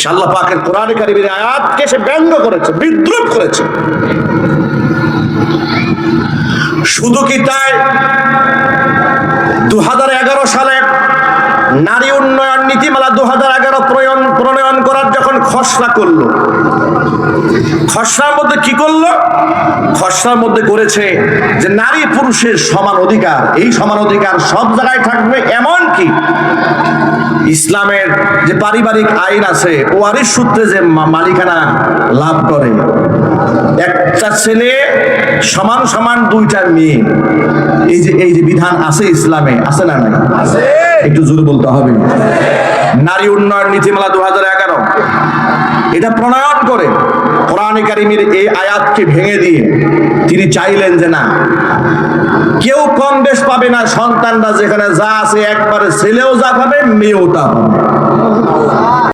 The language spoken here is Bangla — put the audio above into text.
সে আল্লাহ পাকের কোরআন কারিমের আয়াতকে সে ব্যঙ্গ করেছে, বিদ্রুপ করেছে। শুধু কি তাই? দুহাজার এগারো সালে নারী উন্নয়ন নীতিমালা দু হাজার এগারো প্রণয়ন করার যখন খসড়া করল, খসড়ার মধ্যে কি করল? খসড়ার মধ্যে করেছে যে নারী পুরুষের সমান অধিকার। এই সমান অধিকার সব জায়গায় থাকবে এমন কি ইসলামের যে পারিবারিক আইন আছে ওয়ারিশ সূত্রে যে মালিকানা লাভ করে। একটা ছেলে সমান সমান দুইটা মেয়ে। এই যে এই যে বিধান আছে ইসলামে আছে না নাই? একটু জোরে বলতে হবে। নারী উন্নয়ন নীতিমালা দু হাজার এগারো। এটা প্রণয়ন করে কোরআন কারিমের এই আয়াতকে ভেঙে দিয়ে তিনি চাইলেন যে না কেউ কম বেশ পাবে না, সন্তানরা যেখানে যা আছে, একবারে ছেলেও যা পাবে, মেয়েও তা পাবে।